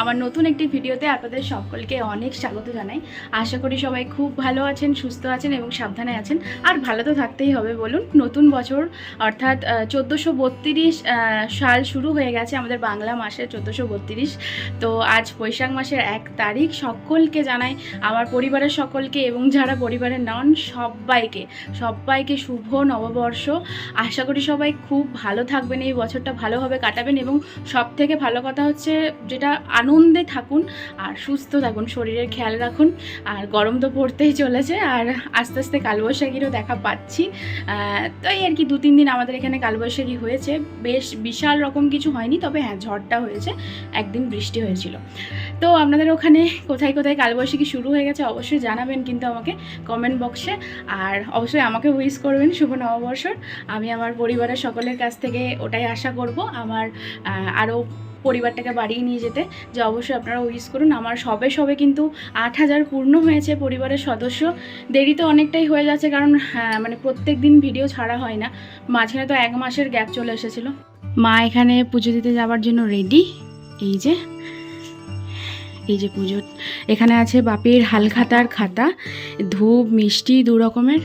আমার নতুন একটি ভিডিওতে আপনাদের সকলকে অনেক স্বাগত জানাই। আশা করি সবাই খুব ভালো আছেন, সুস্থ আছেন এবং সাবধানে আছেন। আর ভালো তো থাকতেই হবে বলুন, নতুন বছর অর্থাৎ চোদ্দোশো সাল শুরু হয়ে গেছে আমাদের বাংলা মাসের চোদ্দোশো তো আজ বৈশাখ মাসের এক তারিখ, সকলকে জানাই, আমার পরিবারের সকলকে এবং যারা পরিবারের নন, সবাইকে সবাইকে শুভ নববর্ষ। আশা করি সবাই খুব ভালো থাকবেন, এই বছরটা ভালোভাবে কাটাবেন এবং সব থেকে ভালো কথা হচ্ছে, যেটা আনন্দে থাকুন আর সুস্থ থাকুন, শরীরের খেয়াল রাখুন। আর গরম তো পড়তেই চলেছে আর আস্তে আস্তে কালবৈশাখীরও দেখা পাচ্ছি। তো এই আর কি দু তিন দিন আমাদের এখানে কালবৈশাখী হয়েছে। বেশ বিশাল রকম কিছু হয়নি, তবে হ্যাঁ ঝড়টা হয়েছে। একদিন বৃষ্টি হয়েছিল। তো আপনাদের ওখানে কোথায় কোথায় কালবৈশাখী শুরু হয়ে গেছে অবশ্যই জানাবেন কিন্তু আমাকে কমেন্ট বক্সে আর অবশ্যই আমাকে উইস করবেন শুভ নববর্ষর। আমি আমার পরিবারের সকলের কাছ থেকে ওটাই আশা করব। আমার আরও পরিবারটাকে বাড়িয়ে নিয়ে যেতে যে অবশ্যই আপনারা উইশ করুন। আমার সবে সবে কিন্তু আট হাজার পূর্ণ হয়েছে পরিবারের সদস্য। দেরি তো অনেকটাই হয়ে যাচ্ছে কারণ হ্যাঁ, মানে প্রত্যেক দিন ভিডিও ছাড়া হয় না। মাঝখানে তো এক মাসের গ্যাপ চলে এসেছিল। মা এখানে পুজো দিতে যাওয়ার জন্য রেডি এই যে এই যে পুজো। এখানে আছে বাপির হালখাতার খাতা ধূপ মিষ্টি দু রকমের।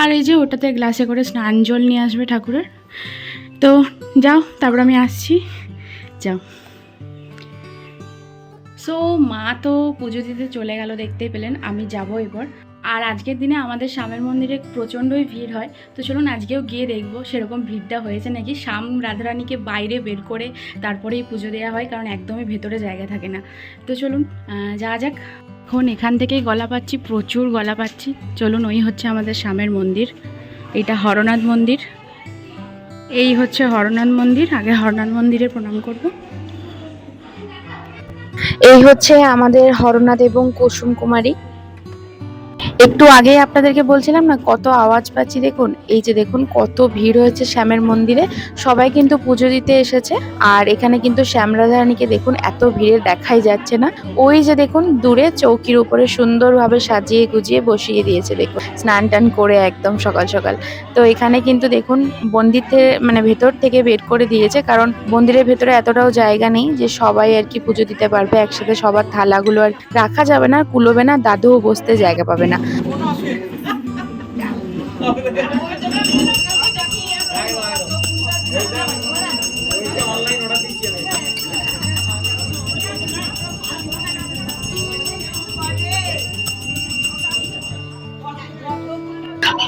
আর এই যে ওটাতে গ্লাসে করে স্নান জল নিয়ে আসবে ঠাকুরের। তো যাও তারপর আমি আসছি। যাও সো মা তো পুজো দিতে চলে গেল দেখতেই পেলেন, আমি যাব এবার। আর আজকের দিনে আমাদের শ্যামের মন্দিরে প্রচণ্ডই ভিড় হয়, তো চলুন আজকেও গিয়ে দেখব সেরকম ভিড়টা হয়েছে নাকি। শ্যাম রাধারানীকে বাইরে বের করে তারপরেই পুজো দেওয়া হয়, কারণ একদমই ভেতরে জায়গা থাকে না। তো চলুন যাওয়া যাক। এখন এখান থেকেই গলা পাচ্ছি, প্রচুর গলা পাচ্ছি। চলুন, ওই হচ্ছে আমাদের শ্যামের মন্দির। এটা হরনাথ মন্দির। এই হচ্ছে হরনাথ মন্দির, আগে হরনাথ মন্দিরে প্রণাম করব। এই হচ্ছে আমাদের হরনাথ এবং কুসুম কুমারী। একটু আগে আপনাদেরকে বলছিলাম না, কত আওয়াজ পাচ্ছি দেখুন, এই যে দেখুন কত ভিড় হয়েছে শ্যামের মন্দিরে, সবাই কিন্তু পুজো দিতে এসেছে, আর এখানে কিন্তু শ্যামরাধারানীকে দেখুন এত ভিড়ে দেখাই যাচ্ছে না, ওই যে দেখুন দূরে চৌকির উপরে সুন্দরভাবে সাজিয়ে গুজিয়ে বসিয়ে দিয়েছে দেখুন, স্নান টান করে একদম সকাল সকাল, তো এখানে কিন্তু দেখুন মন্দির মানে ভেতর থেকে বের করে দিয়েছে, কারণ মন্দিরের ভেতরে এতটাও জায়গা নেই যে সবাই আর কি পুজো দিতে পারবে, একসাথে সবার থালাগুলো আর রাখা যাবে না, কুলোবে না, দাদুও বসতে জায়গা পাবে না 我上去。好。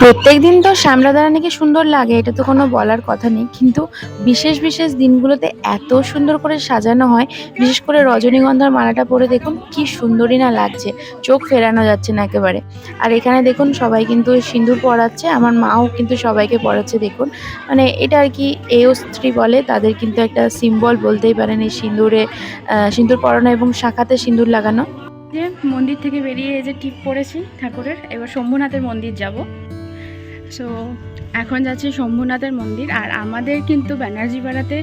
প্রত্যেকদিন তো শ্যামরাদারানীকে সুন্দর লাগে, এটা তো কোনো বলার কথা নেই। কিন্তু বিশেষ বিশেষ দিনগুলোতে এত সুন্দর করে সাজানো হয়, বিশেষ করে রজনীগন্ধার মালাটা পরে দেখুন কি সুন্দরই না লাগছে, চোখ ফেরানো যাচ্ছে না একেবারে। আর এখানে দেখুন সবাই কিন্তু সিঁদুর পরাচ্ছে, আমার মাও কিন্তু সবাইকে পরাচ্ছে দেখুন। মানে এটা আর কি এও স্ত্রী বলে, তাদের কিন্তু একটা সিম্বল বলতেই পারেন এই সিঁদুরে সিঁদুর পরানো এবং শাখাতে সিঁদুর লাগানো। যে মন্দির থেকে বেরিয়ে এই যে টিপ পড়েছি ঠাকুরের, এবার শম্ভুনাথের মন্দির যাব। সো এখন যাচ্ছে শম্ভুনাথের মন্দির আর আমাদের কিন্তু ব্যানার্জি পাড়াতে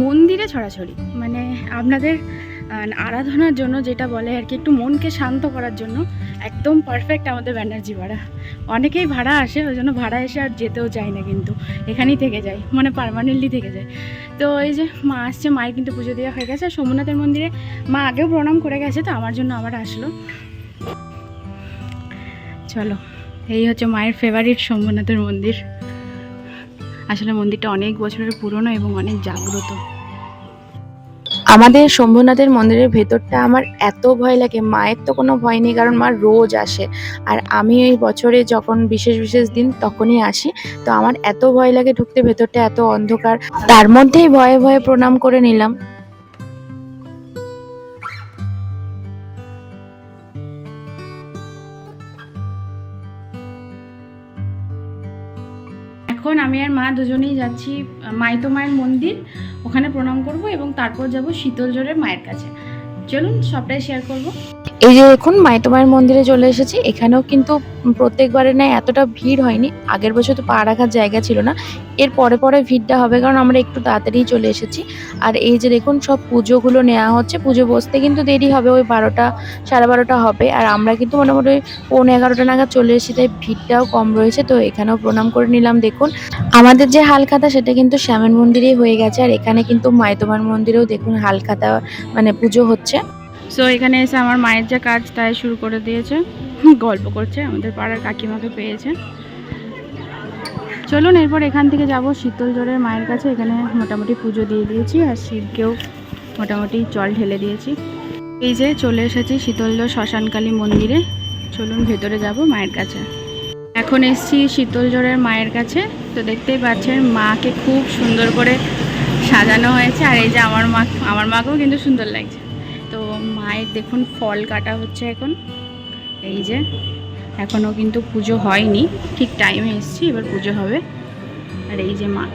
মন্দিরে ছড়াছড়ি। মানে আপনাদের আরাধনার জন্য যেটা বলে আর কি, একটু মনকে শান্ত করার জন্য একদম পারফেক্ট আমাদের ব্যানার্জি ভাড়া অনেকেই ভাড়া আসে, ওই জন্য ভাড়া এসে আর যেতেও চায় না কিন্তু। এখানেই থেকে যায় মানে পারমানেন্টলি থেকে যায়। তো এই যে মা আসছে, মায়ের কিন্তু পুজো দেওয়া হয়ে গেছে। আর সোমনাথের মন্দিরে মা আগেও প্রণাম করে গেছে, তো আমার জন্য আবার আসলো। চলো। এই হচ্ছে মায়ের ফেভারিট সোমনাথের মন্দির। আসলে মন্দিরটা অনেক বছরের পুরনো এবং অনেক জাগ্রত। আমাদের শম্ভুনাথের মন্দিরের ভেতরটা আমার এত ভয় লাগে, মায়ের তো কোনো ভয় নেই, কারণ মা রোজ আসে। আর আমি এই বছরে যখন বিশেষ বিশেষ দিন তখনই আসি, তো আমার এত ভয় লাগে ঢুকতে, ভেতরটা এত অন্ধকার। তার মধ্যেই ভয়ে ভয়ে প্রণাম করে নিলাম। এখন আমি আর মা দুজনেই যাচ্ছি মাইতো মায়ের মন্দির, ওখানে প্রণাম করব এবং তারপর যাব শীতল জোরের মায়ের কাছে। চলুন সবটাই শেয়ার করব। এই যে দেখুন মাইতমায়ের মন্দিরে চলে এসেছি। এখানেও কিন্তু প্রত্যেকবারে না এতটা ভিড় হয়নি। আগের বছর তো পা রাখার জায়গা ছিল না। এর পরে পরে ভিড়টা হবে কারণ আমরা একটু তাড়াতাড়ি চলে এসেছি। আর এই যে দেখুন, সব পুজোগুলো নেওয়া হচ্ছে। পুজো বসতে কিন্তু দেরি হবে, ওই বারোটা, সাড়ে বারোটা হবে। আর আমরা কিন্তু মোটামুটি পৌনে এগারোটা নাগাদ চলে এসেছি, তাই ভিড়টাও কম রয়েছে। তো এখানেও প্রণাম করে নিলাম, দেখুন। আমাদের যে হালখাতা, সেটা কিন্তু শ্যামের মন্দিরেই হয়ে গেছে। আর এখানে কিন্তু মাইতমার মন্দিরেও দেখুন, হালখাতা মানে পুজো হচ্ছে। সো এখানে এসে আমার মায়ের যা কাজ তাই শুরু করে দিয়েছে। গল্প করছে, আমাদের পাড়ার কাকিমাকে পেয়েছে। চলুন, এরপর এখান থেকে যাব শীতল জোরের মায়ের কাছে। এখানে মোটামুটি পুজো দিয়ে দিয়েছি, আর শিবকেও মোটামুটি জল ঢেলে দিয়েছি। এই যে চলে এসেছি শীতলজোর শ্মশানকালী মন্দিরে। চলুন, ভেতরে যাব মায়ের কাছে। এখন এসছি শীতলজোরের মায়ের কাছে। তো দেখতেই পাচ্ছেন, মাকে খুব সুন্দর করে সাজানো হয়েছে। আর এই যে আমার মা, আমার মাকেও কিন্তু সুন্দর লাগছে। মায়ের দেখুন ফল কাটা হচ্ছে এখন। এই যে এখনও কিন্তু পুজো হয়নি। ঠিক টাইমে এসছি, এবার পুজো হবে। আর এই যে মা।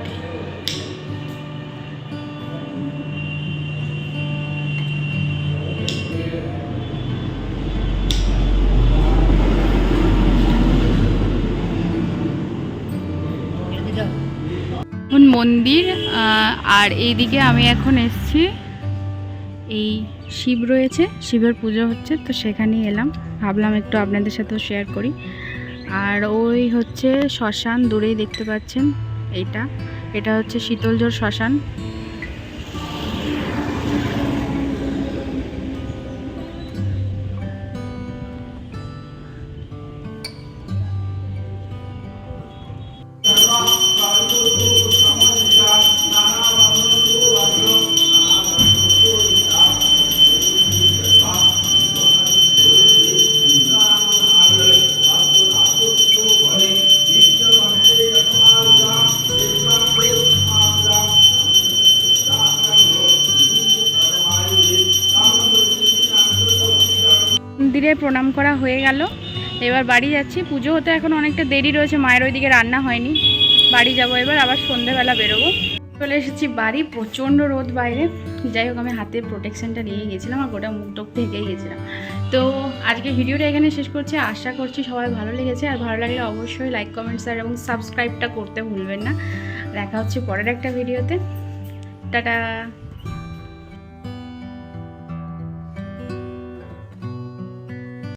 মন্দির আর এইদিকে আমি এখন এসছি। এই শিব রয়েছে, শিবের পুজো হচ্ছে, তো সেখানেই এলাম। ভাবলাম একটু আপনাদের সাথেও শেয়ার করি। আর ওই হচ্ছে শ্মশান, দূরেই দেখতে পাচ্ছেন, এটা। এটা হচ্ছে শীতলজোর শ্মশান। প্রণাম করা হয়ে গেল। এবার বাড়ি যাচ্ছি। পুজো হতে এখন অনেকটা দেরি রয়েছে, মায়ের ওইদিকে রান্না হয়নি। বাড়ি যাব এবার, আবার সন্ধেবেলা বেরোবো। চলে এসেছি বাড়ি, প্রচণ্ড রোদ বাইরে। যাই হোক, আমি হাতে প্রোটেকশানটা নিয়ে গেছিলাম আর গোটা মুখ টুক ঢেকেই গেছিলাম। তো আজকে ভিডিওটা এখানে শেষ করছি। আশা করছি সবাই ভালো লেগেছে। আর ভালো লাগলে অবশ্যই লাইক কমেন্ট শেয়ার এবং সাবস্ক্রাইবটা করতে ভুলবেন না। দেখা হচ্ছে পরের একটা ভিডিওতে। টাটা!